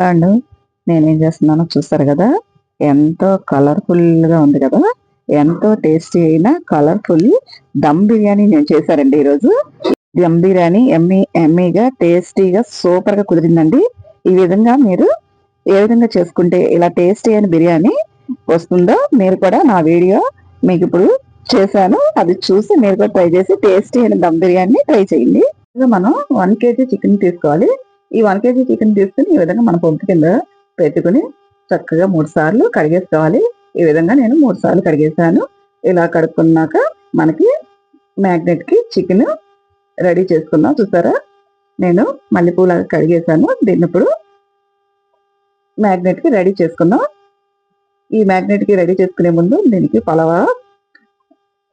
And నేనేం చేస్తున్నానో చూస్తారు కదా? ఎంతో కలర్ఫుల్గా ఉంది కదా? ఎంతో టేస్టీ అయిన కలర్ఫుల్ దమ్ బిర్యానీ నేను చేశానండి ఈరోజు. దమ్ బిర్యానీ ఎమ్మి ఎమ్మీగా టేస్టీగా సూపర్గా కుదిరిందండి. ఈ విధంగా మీరు ఏ విధంగా చేసుకుంటే ఇలా టేస్టీ అయిన బిర్యానీ వస్తుందో మీరు కూడా నా వీడియో మీకు ఇప్పుడు చేశాను. అది చూసి మీరు కూడా ట్రై చేసి టేస్టీ అయిన దమ్ బిర్యానీ ట్రై చేయండి. మనం వన్ కేజీ చికెన్ తీసుకోవాలి. ఈ వన్ కేజీ చికెన్ తీసుకుని ఈ విధంగా మన పొంపు కింద పెట్టుకుని చక్కగా మూడు సార్లు కడిగేసుకోవాలి. ఈ విధంగా నేను మూడు సార్లు కడిగేసాను ఇలా కడుక్కున్నాక మనకి మ్యాగ్నెట్కి చికెన్ రెడీ చేసుకుందాం చూసారా? నేను మల్లెపూల కడిగేసాను దీన్ని ఇప్పుడు మ్యాగ్నెట్కి రెడీ చేసుకుందాం ఈ మ్యాగ్నెట్కి రెడీ చేసుకునే ముందు దీనికి పలవ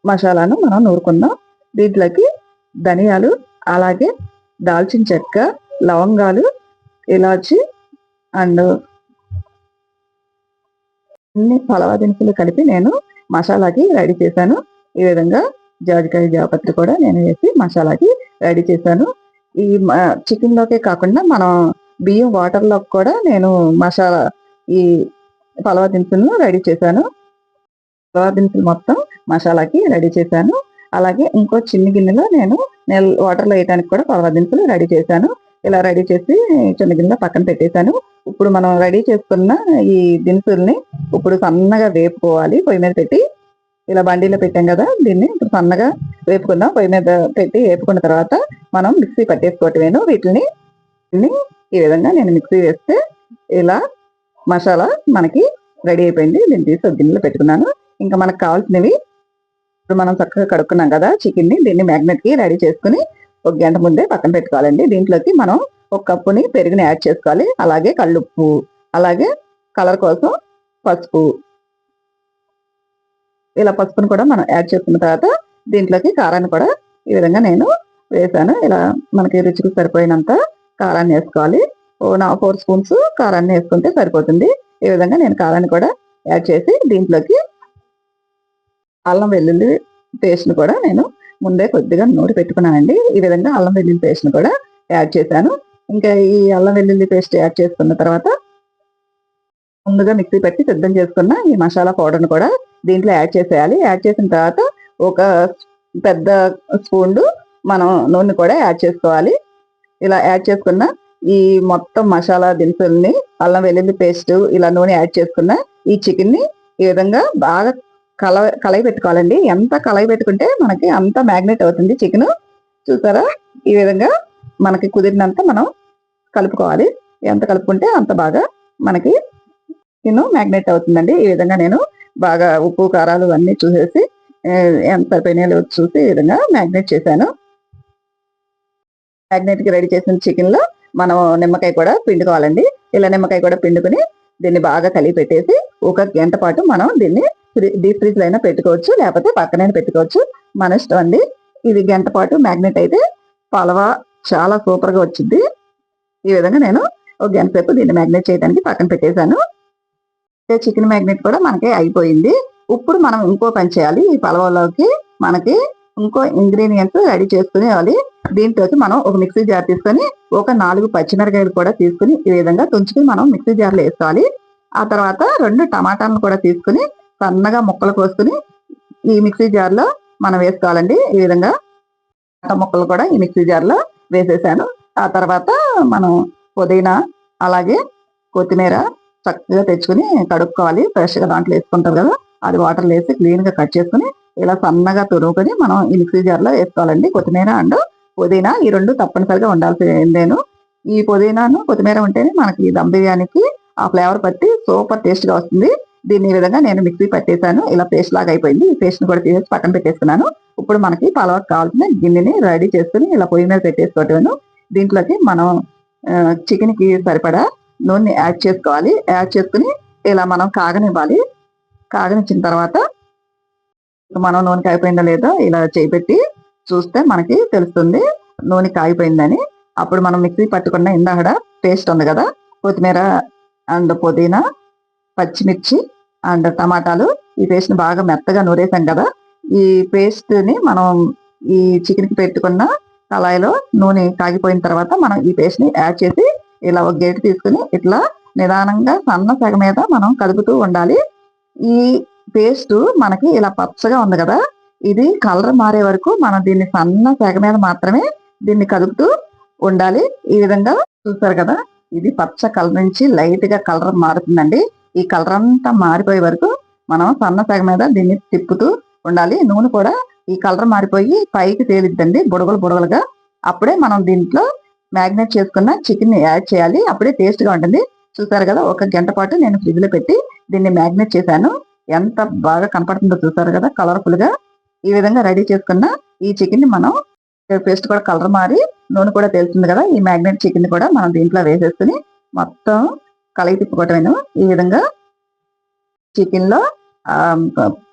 మసాలాను మనం నూరుకుందాం దీంట్లోకి ధనియాలు అలాగే దాల్చిన చెక్క లవంగాలు ఇలాచి అండ్ అన్ని పలవ దినుసులు కలిపి నేను మసాలాకి రెడీ చేశాను. ఈ విధంగా జాజికాయ జాపత్రి కూడా నేను వేసి మసాలాకి రెడీ చేశాను. ఈ చికెన్లోకే కాకుండా మనం బియ్యం వాటర్లో కూడా నేను మసాలా ఈ పలవ దినుసులను రెడీ చేశాను. పలవ దినుసులు మొత్తం మసాలాకి రెడీ చేశాను. అలాగే ఇంకో చిన్న గిన్నెలో నేను నెల వేయడానికి కూడా పలవ దినుసులు రెడీ చేశాను. ఇలా రెడీ చేసి చిన్న గిన్నె పక్కన పెట్టేశాను. ఇప్పుడు మనం రెడీ చేసుకున్న ఈ దినుసుల్ని ఇప్పుడు సన్నగా వేపుకోవాలి. పొయ్యి మీద పెట్టి ఇలా బండిలో పెట్టాం కదా దీన్ని ఇప్పుడు సన్నగా వేపుకుందాం. పొయ్యి మీద పెట్టి వేపుకున్న తర్వాత మనం మిక్సీ పట్టేసుకోవటమేను. వీటిని ఈ విధంగా నేను మిక్సీ వేస్తే ఇలా మసాలా మనకి రెడీ అయిపోయింది. దీన్ని తీసి గిన్నెలో పెట్టుకున్నాను. ఇంకా మనకు కావాల్సినవి ఇప్పుడు మనం చక్కగా కడుక్కున్నాం కదా చికెన్ని. దీన్ని మ్యాగ్నెట్కి రెడీ చేసుకుని ఒక గంట ముందే పక్కన పెట్టుకోవాలండి. దీంట్లోకి మనం ఒక కప్పుని పెరుగుని యాడ్ చేసుకోవాలి. అలాగే కళ్ళుప్పు అలాగే కలర్ కోసం పసుపు. ఇలా పసుపును కూడా మనం యాడ్ చేసుకున్న తర్వాత దీంట్లోకి కారాన్ని కూడా ఈ విధంగా నేను వేసాను. ఇలా మనకి రుచికి సరిపోయినంత కారాన్ని వేసుకోవాలి. ఓ నా ఫోర్ స్పూన్స్ కారాన్ని వేసుకుంటే సరిపోతుంది. ఈ విధంగా నేను కారాన్ని కూడా యాడ్ చేసి దీంట్లోకి అల్లం వెల్లుల్లి పేస్ట్ని కూడా నేను ముందే కొద్దిగా నూరి పెట్టుకున్నానండి. ఈ విధంగా అల్లం వెల్లుల్లి పేస్ట్ని కూడా యాడ్ చేశాను. ఇంకా ఈ అల్లం వెల్లుల్లి పేస్ట్ యాడ్ చేసుకున్న తర్వాత ముందుగా మిక్సీ పెట్టి సిద్ధం చేసుకున్న ఈ మసాలా పౌడర్ని కూడా దీంట్లో యాడ్ చేసేయాలి. యాడ్ చేసిన తర్వాత ఒక పెద్ద స్పూన్లు మనం నూనె కూడా యాడ్ చేసుకోవాలి. ఇలా యాడ్ చేసుకున్న ఈ మొత్తం మసాలా దినుసుల్ని అల్లం వెల్లుల్లి పేస్ట్ ఇలా నూనె యాడ్ చేసుకున్న ఈ చికెన్ని ఈ విధంగా బాగా కల కలయి పెట్టుకోవాలండి. ఎంత కలయి పెట్టుకుంటే మనకి అంత మ్యాగ్నెట్ అవుతుంది చికెన్. చూసారా? ఈ విధంగా మనకి కుదిరినంత మనం కలుపుకోవాలి. ఎంత కలుపుకుంటే అంత బాగా మనకి చికెన్ మ్యాగ్నెట్ అవుతుందండి. ఈ విధంగా నేను బాగా ఉప్పు కారాలు అన్నీ చూసేసి ఎంత పెనీలు చూసి ఈ విధంగా మ్యాగ్నెట్ చేశాను. మ్యాగ్నెట్కి రెడీ చేసిన చికెన్లో మనం నిమ్మకాయ కూడా పిండుకోవాలండి. ఇలా నిమ్మకాయ కూడా పిండుకుని దీన్ని బాగా కలిపి పెట్టేసి ఒక గంట పాటు మనం దీన్ని డీప్ ఫ్రిడ్జ్ అయినా పెట్టుకోవచ్చు లేకపోతే పక్కనైనా పెట్టుకోవచ్చు. మన ఇష్టం అండి. ఇది గంట పాటు మ్యాగ్నెట్ అయితే పలవ చాలా సూపర్గా వచ్చింది. ఈ విధంగా నేను ఒక గంట సేపు దీన్ని మ్యాగ్నెట్ చేయడానికి పక్కన పెట్టేశాను. చికెన్ మ్యాగ్నెట్ కూడా మనకి అయిపోయింది. ఇప్పుడు మనం ఇంకో పని చేయాలి. ఈ పలవలోకి మనకి ఇంకో ఇంగ్రీడియంట్స్ రెడీ చేసుకునేవాలి దీంట్లోకి మనం ఒక మిక్సీ జార్ తీసుకొని ఒక నాలుగు పచ్చిమిరకాయలు కూడా తీసుకుని ఈ విధంగా తుంచుకుని మనం మిక్సీ జార్లో వేసుకోవాలి. ఆ తర్వాత రెండు టమాటాలను కూడా తీసుకుని సన్నగా ముక్కలు కోసుకుని ఈ మిక్సీ జార్లో మనం వేసుకోవాలండి. ఈ విధంగా ముక్కలు కూడా ఈ మిక్సీ జార్లో వేసేసాను. ఆ తర్వాత మనం పుదీనా అలాగే కొత్తిమీర చక్కగా తెచ్చుకుని కడుక్కోవాలి. ఫ్రెష్గా దాంట్లో వేసుకుంటారు కదా అది వాటర్లో వేసి క్లీన్గా కట్ చేసుకుని ఇలా సన్నగా తురుముకొని మనం ఈ మిక్సీ జార్లో వేసుకోవాలండి. కొత్తిమీర అండ్ పుదీనా ఈ రెండు తప్పనిసరిగా ఉండాల్సిందేను ఈ పుదీనాను కొత్తిమీర ఉంటేనే మనకి దమ్ బిర్యానీకి ఆ ఫ్లేవర్ పట్టి సూపర్ టేస్ట్గా వస్తుంది. దీన్ని విధంగా నేను మిక్సీ పట్టేశాను. ఇలా పేస్ట్ లాగా అయిపోయింది. ఈ పేస్ట్ కూడా తీసేసి పక్కన పెట్టేసుకున్నాను ఇప్పుడు మనకి పలవకు కావాల్సిన గిన్నెని రెడీ చేసుకుని ఇలా పొయ్యి మీద పెట్టేసుకోవటం దీంట్లోకి మనం చికెన్కి సరిపడా నూనె యాడ్ చేసుకోవాలి. యాడ్ చేసుకుని ఇలా మనం కాగనివ్వాలి. కాగనిచ్చిన తర్వాత మనం నూనె కాగిపోయిందో లేదో ఇలా చేపెట్టి చూస్తే మనకి తెలుస్తుంది. నూనె కాగిపోయిందని. అప్పుడు మనం మిక్సీ పట్టుకున్న ఇందాక పేస్ట్ ఉంది కదా కొత్తిమీర అండ్ పుదీనా పచ్చిమిర్చి అండ్ టమాటాలు. ఈ పేస్ట్ని బాగా మెత్తగా నూరేసాం కదా. ఈ పేస్ట్ని మనం ఈ చికెన్కి పెట్టుకున్న కళాయిలో నూనె కాగిపోయిన తర్వాత మనం ఈ పేస్ట్ని యాడ్ చేసి ఇలా ఒక గేటు తీసుకుని ఇట్లా నిదానంగా సన్న సెగ మీద మనం కలుపుతూ ఉండాలి. ఈ పేస్ట్ మనకి ఇలా పచ్చగా ఉంది కదా. ఇది కలర్ మారే వరకు మనం దీన్ని సన్న సెగ మీద మాత్రమే దీన్ని కలుపుతూ ఉండాలి. ఈ విధంగా చూస్తారు కదా ఇది పచ్చ కలర్ నుంచి లైట్గా కలర్ మారుతుందండి. ఈ కలర్ అంతా మారిపోయే వరకు మనం సన్న సగ మీద దీన్ని తిప్పుతూ ఉండాలి. నూనె కూడా ఈ కలర్ మారిపోయి పైకి తేలిద్దండి. బుడగలు బుడగలుగా అప్పుడే మనం దీంట్లో మ్యాగ్నేట్ చేసుకున్న చికెన్ని యాడ్ చేయాలి. అప్పుడే టేస్ట్గా ఉంటుంది. చూసారు కదా ఒక గంట పాటు నేను ఫ్రిడ్జ్లో పెట్టి దీన్ని మ్యాగ్నేట్ చేశాను. ఎంత బాగా కనపడుతుందో చూసారు కదా కలర్ఫుల్గా ఈ విధంగా రెడీ చేసుకున్న ఈ చికెన్ని మనం పేస్ట్ కూడా కలర్ మారి నూనె కూడా తెలుస్తుంది కదా ఈ మ్యాగ్నెట్ చికెన్ కూడా మనం దీంట్లో వేసేసుకుని మొత్తం కలయి తిప్పుకోవటమేను ఈ విధంగా చికెన్లో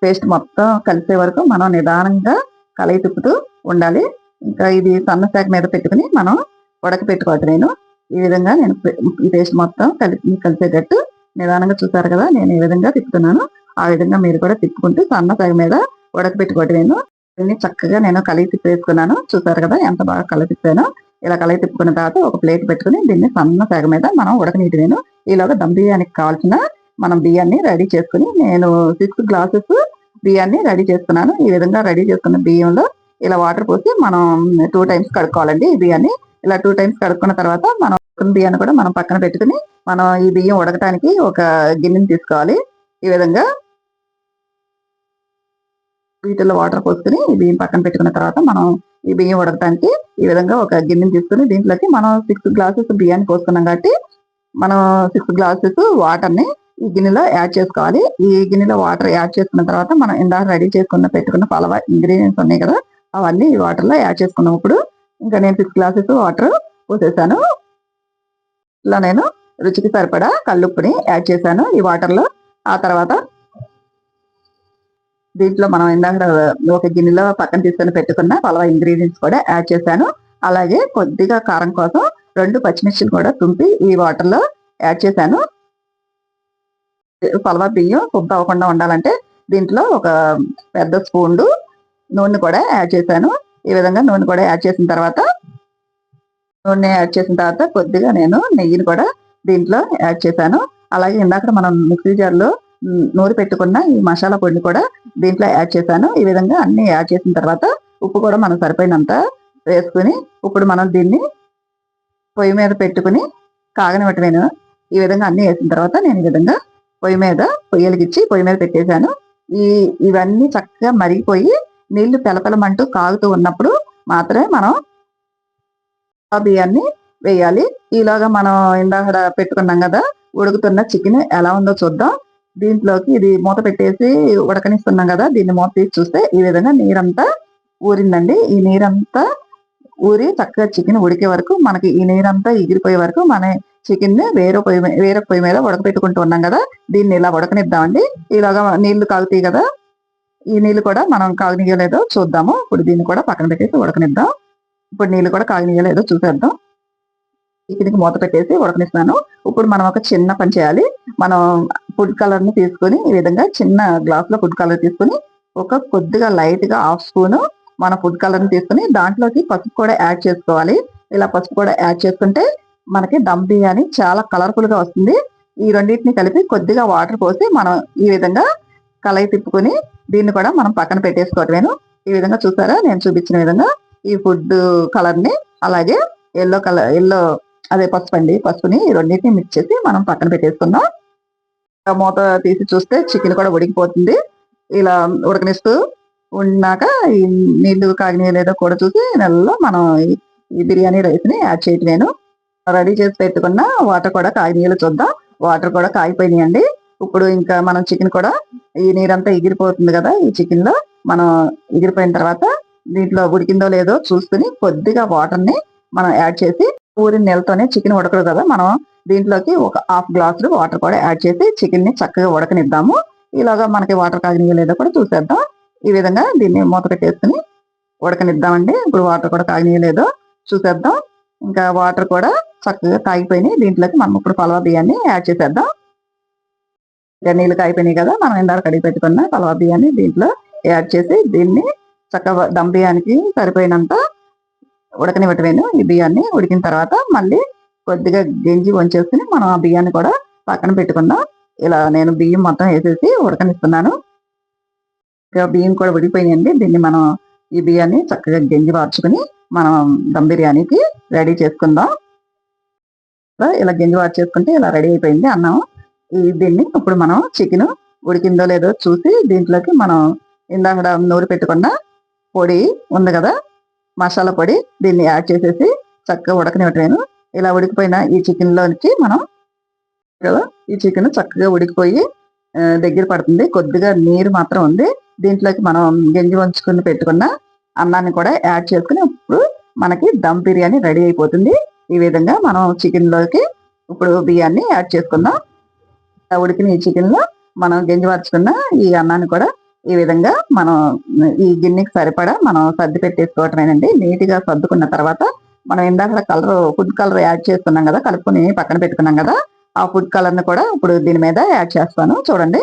పేస్ట్ మొత్తం కలిసే వరకు మనం నిదానంగా కలయి తిప్పుతూ ఉండాలి. ఇంకా ఇది సన్న శాఖ మీద పెట్టుకుని మనం ఉడక ఈ విధంగా నేను ఈ పేస్ట్ మొత్తం కలిపి కలిసేటట్టు నిదానంగా చూసారు కదా నేను ఈ విధంగా తిప్పుతున్నాను. ఆ విధంగా మీరు కూడా తిప్పుకుంటూ సన్న శాఖ మీద ఉడకపెట్టుకోవటం నేను. చక్కగా నేను కలిగి తిప్పేసుకున్నాను చూసారు కదా ఎంత బాగా కలిపిస్తాను ఇలా కలయి తిప్పుకున్న తర్వాత ఒక ప్లేట్ పెట్టుకుని దీన్ని సన్న సగ మీద మనం ఉడకనీటివేను ఈలోగా దమ్ బియ్యానికి కావాల్సిన మనం బియ్యాన్ని రెడీ చేసుకుని నేను సిక్స్ గ్లాసెస్ బియ్యాన్ని రెడీ చేసుకున్నాను. ఈ విధంగా రెడీ చేసుకున్న బియ్యంలో ఇలా వాటర్ పోసి మనం టూ టైమ్స్ కడుక్కోవాలండి ఈ బియ్యాన్ని. ఇలా టూ టైమ్స్ కడుక్కున్న తర్వాత మనం బియ్యాన్ని కూడా మనం పక్కన పెట్టుకుని మనం ఈ బియ్యం ఉడకటానికి ఒక గిన్నెని తీసుకోవాలి. ఈ విధంగా వీటిలో వాటర్ పోసుకుని ఈ బియ్యం పక్కన పెట్టుకున్న తర్వాత మనం ఈ బియ్యం ఉడకటానికి ఈ విధంగా ఒక గిన్నెని తీసుకుని దీంట్లోకి మనం సిక్స్ గ్లాసెస్ బియ్యాన్ని పోసుకున్నాం కాబట్టి మనం సిక్స్ గ్లాసెస్ వాటర్ని ఈ గిన్నెలో యాడ్ చేసుకోవాలి. ఈ గిన్నెలో వాటర్ యాడ్ చేసుకున్న తర్వాత మనం ఇందాక రెడీ చేసుకున్న పెట్టుకున్న పలవ ఇంగ్రీడియంట్స్ ఉన్నాయి కదా అవన్నీ ఈ వాటర్లో యాడ్ చేసుకున్నాం. ఇప్పుడు ఇంకా నేను సిక్స్ గ్లాసెస్ వాటర్ పోసేసాను. ఇలా నేను రుచికి సరిపడా కల్లుప్పుని యాడ్ చేశాను ఈ వాటర్లో ఆ తర్వాత దీంట్లో మనం ఇందాక ఒక గిన్నెలో పక్కన తీసుకొని పెట్టుకున్న పలవ ఇంగ్రీడియంట్స్ కూడా యాడ్ చేశాను. అలాగే కొద్దిగా కారం కోసం రెండు పచ్చిమిర్చిలు కూడా తుంపి ఈ వాటర్లో యాడ్ చేశాను. పలవ బియ్యం శుద్ధ అవ్వకుండా ఉండాలంటే దీంట్లో ఒక పెద్ద స్పూన్లు నూనె కూడా యాడ్ చేశాను. ఈ విధంగా నూనె కూడా యాడ్ చేసిన తర్వాత నూనె యాడ్ చేసిన తర్వాత కొద్దిగా నేను నెయ్యిని కూడా దీంట్లో యాడ్ చేశాను. అలాగే ఇందాక మనం మిక్సీ జార్లో నూరి పెట్టుకున్న ఈ మసాలా పొడిని కూడా దీంట్లో యాడ్ చేశాను. ఈ విధంగా అన్ని యాడ్ చేసిన తర్వాత ఉప్పు కూడా మనం సరిపోయినంత వేసుకుని ఇప్పుడు మనం దీన్ని పొయ్యి మీద పెట్టుకుని కాగనివ్వటమేను. ఈ విధంగా అన్ని వేసిన తర్వాత నేను ఈ విధంగా పొయ్యి మీద పొయ్యలకిచ్చి పొయ్యి మీద పెట్టేశాను. ఈ ఇవన్నీ చక్కగా మరిగిపోయి నీళ్ళు పెలపెలమంటూ కాగుతూ ఉన్నప్పుడు మాత్రమే మనం బియ్యాన్ని వేయాలి. ఈలోగా మనం ఇందాక పెట్టుకున్నాం కదా ఉడుకుతున్న చికెన్ ఎలా ఉందో చూద్దాం. దీంట్లోకి ఇది మూత పెట్టేసి ఉడకనిస్తున్నాం కదా దీన్ని మూత తీసి చూస్తే ఈ విధంగా నీరంతా ఊరిందండి. ఈ నీరంతా ఊరి చక్కగా చికెన్ ఉడికే వరకు మనకి ఈ నీరంతా ఎగిరిపోయే వరకు మన చికెన్ని వేరే పొయ్యి వేరే పొయ్యి మీద ఉడకపెట్టుకుంటూ ఉన్నాం కదా దీన్ని ఇలా ఉడకనిద్దామండి. ఇలాగా నీళ్ళు కాగుతాయి కదా ఈ నీళ్ళు కూడా మనం కాగనీయలేదో చూద్దాము. ఇప్పుడు దీన్ని కూడా పక్కన పెట్టేసి ఉడకనిద్దాం. ఇప్పుడు నీళ్ళు కూడా కాగనీయలేదో చూసేద్దాం. చికెన్కి మూత పెట్టేసి ఉడకనిస్తున్నాను. ఇప్పుడు మనం ఒక చిన్న పని చేయాలి. మనం ఫుడ్ కలర్ని తీసుకొని ఈ విధంగా చిన్న గ్లాస్లో ఫుడ్ కలర్ తీసుకొని ఒక కొద్దిగా లైట్గా హాఫ్ స్పూన్ మన ఫుడ్ కలర్ని తీసుకొని దాంట్లోకి పసుపు కూడా యాడ్ చేసుకోవాలి. ఇలా పసుపు కూడా యాడ్ చేసుకుంటే మనకి దమ్ బిర్యానీ చాలా కలర్ఫుల్గా వస్తుంది. ఈ రెండింటిని కలిపి కొద్దిగా వాటర్ పోసి మనం ఈ విధంగా కలయి తిప్పుకొని దీన్ని కూడా మనం పక్కన పెట్టేసుకోవటమేను ఈ విధంగా చూసారా? నేను చూపించిన విధంగా ఈ ఫుడ్ కలర్ని అలాగే ఎల్లో కలర్ ఎల్లో అదే పసుపు అండి. పసుపుని రెండింటిని మిక్స్ చేసి మనం పక్కన పెట్టేసుకుందాం. మూత తీసి చూస్తే చికెన్ కూడా ఉడికిపోతుంది. ఇలా ఉడకనిస్తూ ఉన్నాక ఈ నీళ్ళు కాగినాయి లేదో కూడా చూసి నెలలో మనం ఈ- బిర్యానీ రైస్ని యాడ్ నేను రెడీ చేసి పెట్టుకున్న వాటర్ కూడా కాగినీళ్ళు చూద్దాం. వాటర్ కూడా కాగిపోయినాయండి. ఇప్పుడు ఇంకా మనం చికెన్ కూడా ఈ నీరంతా ఎగిరిపోతుంది కదా ఈ చికెన్లో మనం ఎగిరిపోయిన తర్వాత దీంట్లో ఉడికిందో లేదో చూసుకుని కొద్దిగా వాటర్ని మనం యాడ్ చేసి ఊరి నీళ్ళతోనే చికెన్ ఉడకదు కదా మనం దీంట్లోకి ఒక హాఫ్ గ్లాస్ వాటర్ కూడా యాడ్ చేసి చికెన్ని చక్కగా ఉడకనిద్దాము. ఇలాగా మనకి వాటర్ కాగినాయో లేదో కూడా చూసేద్దాం. ఈ విధంగా దీన్ని మూత పెట్టేసుకుని ఉడకనిద్దామండి. ఇప్పుడు వాటర్ కూడా కాగినాయో లేదో చూసేద్దాం. ఇంకా వాటర్ కూడా చక్కగా కాగిపోయినాయి. దీంట్లోకి మనం ఇప్పుడు పలవా బియ్యాన్ని యాడ్ చేసేద్దాం. ఇంకా నీళ్ళు కాగిపోయినాయి కదా మనం ఇందాక కడిగి పెట్టుకున్న పలవా బియ్యాన్ని దీంట్లో యాడ్ చేసి దీన్ని చక్కగా దమ్ బియ్యానికి సరిపోయినంత ఉడకనివ్వటమేను. ఈ బియ్యాన్ని ఉడికిన తర్వాత మళ్ళీ కొద్దిగా గింజి వంచేసుకుని మనం ఆ బియ్యాన్ని కూడా పక్కన పెట్టుకుందాం. ఇలా నేను బియ్యం మొత్తం వేసేసి ఉడకనిస్తున్నాను. ఇంకా బియ్యం కూడా ఉడిపోయినాయండి దీన్ని మనం ఈ బియ్యాన్ని చక్కగా గింజి వార్చుకుని మనం దమ్ బిర్యానీకి రెడీ చేసుకుందాం. ఇలా గింజి వార్చేసుకుంటే ఇలా రెడీ అయిపోయింది అన్నం. ఈ దీన్ని ఇప్పుడు మనం చికెన్ ఉడికిందో లేదో చూసి దీంట్లోకి మనం ఇందాక నూరు పెట్టుకున్న పొడి ఉంది కదా మసాలా పొడి దీన్ని యాడ్ చేసేసి చక్కగా ఉడకనివ్వటమేను. ఇలా ఉడికిపోయిన ఈ చికెన్లోకి మనం కదా ఈ చికెన్ చక్కగా ఉడికిపోయి దగ్గర పడుతుంది. కొద్దిగా నీరు మాత్రం ఉంది. దీంట్లోకి మనం గింజ వంచుకుని పెట్టుకున్న అన్నాన్ని కూడా యాడ్ చేసుకుని ఇప్పుడు మనకి దమ్ బిర్యానీ రెడీ అయిపోతుంది. ఈ విధంగా మనం చికెన్లోకి ఇప్పుడు బియ్యాన్ని యాడ్ చేసుకుందాం. ఆ ఉడికిన ఈ చికెన్లో మనం గింజ పరుచుకున్న ఈ అన్నాన్ని కూడా ఈ విధంగా మనం ఈ గిన్నెకి సరిపడా మనం సర్ది పెట్టేసుకోవటమేనండి. నీట్గా సర్దుకున్న తర్వాత మనం ఇందాక కలర్ ఫుడ్ కలర్ యాడ్ చేస్తున్నాం కదా కలుపుకొని పక్కన పెట్టుకున్నాం కదా ఆ ఫుడ్ కలర్ని కూడా ఇప్పుడు దీని మీద యాడ్ చేస్తాను. చూడండి.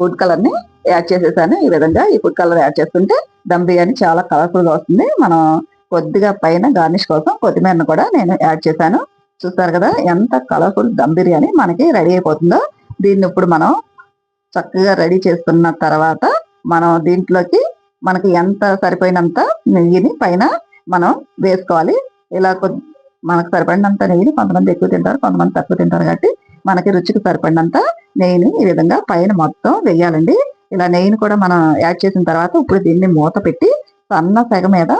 ఫుడ్ కలర్ని యాడ్ చేసేసాను. ఈ విధంగా ఈ ఫుడ్ కలర్ యాడ్ చేస్తుంటే దమ్ బిర్యానీ చాలా కలర్ఫుల్గా వస్తుంది. మనం కొద్దిగా పైన గార్నిష్ కోసం కొత్తిమీరను కూడా నేను యాడ్ చేశాను. చూస్తారు కదా ఎంత కలర్ఫుల్ దమ్ బిర్యానీ మనకి రెడీ అయిపోతుందో. దీన్ని ఇప్పుడు మనం చక్కగా రెడీ చేసుకున్న తర్వాత మనం దీంట్లోకి మనకి ఎంత సరిపోయినంత నెయ్యిని పైన మనం వేసుకోవాలి. ఇలా కొద్ది మనకు సరిపడినంత నెయ్యిని కొంతమంది ఎక్కువ తింటారు కొంతమంది తక్కువ తింటారు కాబట్టి మనకి రుచికి సరిపడినంత నెయ్యిని ఈ విధంగా పైన మొత్తం వేయాలండి. ఇలా నెయ్యిని కూడా మనం యాడ్ చేసిన తర్వాత ఇప్పుడు దీన్ని మూత పెట్టి సన్న సెగ మీద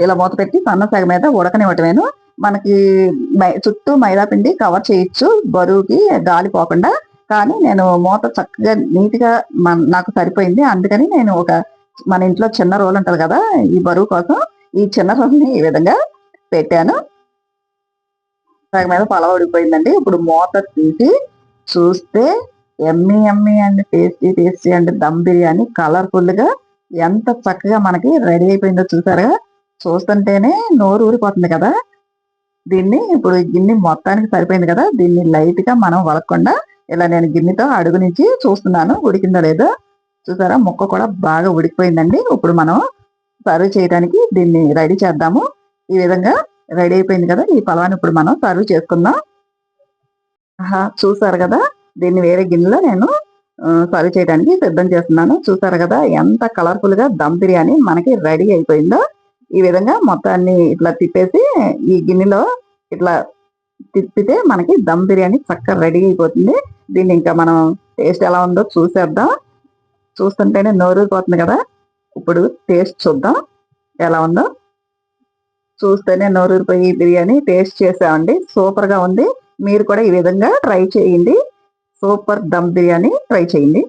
ఇలా మూత పెట్టి సన్న సెగ మీద ఉడకనివ్వటమేను. మనకి మై- చుట్టూ మైదా పిండి కవర్ చేయొచ్చు బరువుకి గాలి పోకుండా. కానీ నేను మూత చక్కగా నీట్గా మన- నాకు సరిపోయింది. అందుకని నేను ఒక మన ఇంట్లో చిన్న రోల్ ఉంటుంది కదా ఈ బరువు కోసం ఈ చిన్న రోల్ని ఈ విధంగా పెట్టాను. సగం మీద పలవ ఉడిపోయిందండి ఇప్పుడు మూత తీసి చూస్తే yummy yummy and tasty tasty and. Dum biryani కలర్ఫుల్గా ఎంత చక్కగా మనకి రెడీ అయిపోయిందో చూసారా? చూస్తుంటేనే నోరు ఊరిపోతుంది కదా. దీన్ని ఇప్పుడు గిన్నె మొత్తానికి సరిపోయింది కదా. దీన్ని లైట్గా మనం వలకుండా ఇలా నేను గిన్నెతో అడుగు నుంచి చూస్తున్నాను. ఉడికిందో లేదో చూసారా? ముక్క కూడా బాగా ఉడికిపోయిందండి. ఇప్పుడు మనం సర్వ్ చేయడానికి దీన్ని రెడీ చేద్దాము. ఈ విధంగా రెడీ అయిపోయింది కదా ఈ పలాన్ని ఇప్పుడు మనం సర్వ్ చేసుకుందాం. ఆహా, చూసారు కదా దీన్ని వేరే గిన్నెలో నేను సర్వ్ చేయడానికి సిద్ధం చేస్తున్నాను. చూసారు కదా ఎంత కలర్ఫుల్గా దమ్ బిర్యానీ మనకి రెడీ అయిపోయిందో. ఈ విధంగా మొత్తాన్ని ఇట్లా తిప్పేసి ఈ గిన్నెలో ఇట్లా తిప్పితే మనకి దమ్ బిర్యానీ చక్కగా రెడీ అయిపోతుంది. దీన్ని ఇంకా మనం టేస్ట్ ఎలా ఉందో చూసేద్దాం. చూస్తుంటేనే నోరూరిపోతుంది కదా. ఇప్పుడు టేస్ట్ చూద్దాం. ఎలా ఉందో? చూస్తేనే నోరూరిపోయి బిర్యానీ టేస్ట్ చేసామండి. సూపర్గా ఉంది. మీరు కూడా ఈ విధంగా ట్రై చేయండి. సూపర్ దమ్ బిర్యానీ ట్రై చేయండి.